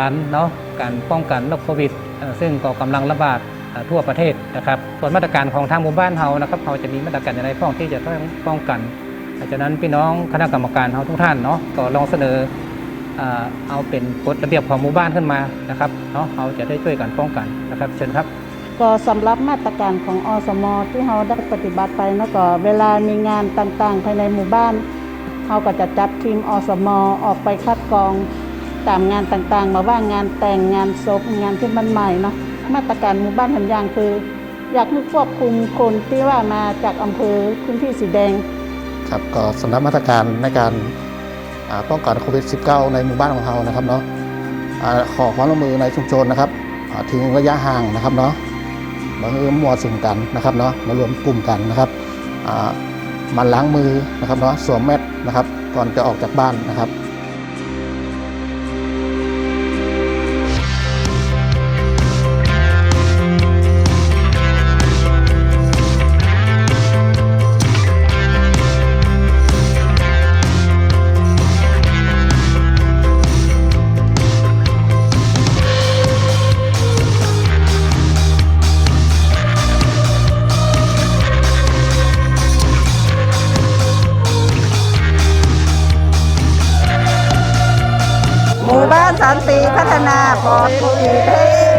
ารเนาะการป้องกันโรคโควิด ซึ่งก็กำลังระบาดทั่วประเทศนะครับส่วนมาตรการของทางหมู่บ้านเรานะครับเราจะมีมาตรการอะไรพ้องที่จะต้องป้องกันดังนั้นพี่น้องคณะกรรมการเราทุกท่านเนาะก็ลองเสนอเอาเป็นกฎระเบียบของหมู่บ้านขึ้นมานะครับเนาะเราจะได้ช่วยกันป้องกันนะครับเชิญครับก็สำหรับมาตรการของอสมที่เราได้ปฏิบัติไปเนาะก็เวลามีงานต่างๆ ภายในหมู่บ้านเราก็จะจัดทีมอสมออกไปคัดกรอง ตามงานต่างๆ มาว่างานแต่งงานศพงานที่มันใหม่เนาะมาตรการหมู่บ้านทันยางคือ อยากให้ควบคุมคนที่ว่ามาจากอำเภอพื้นที่สีแดง ครับก็สำหรับมาตรการในการอ่าป้องกันโควิด -19 ในหมู่บ้านของเรานะครับเนาะอ่าขอความร่วมมือในชุมชนนะครับอ่าทิ้งระยะห่างนะครับเนาะมาคือมัวสุ่มกันนะครับเนาะมารวมกลุ่มกันนะครับอ่ามันล้างมือนะครับเนาะสวมแมสนะครับ ก่อนจะออกจากบ้านนะครับ หมู่บ้านสันติพัฒนาปลอดโควิด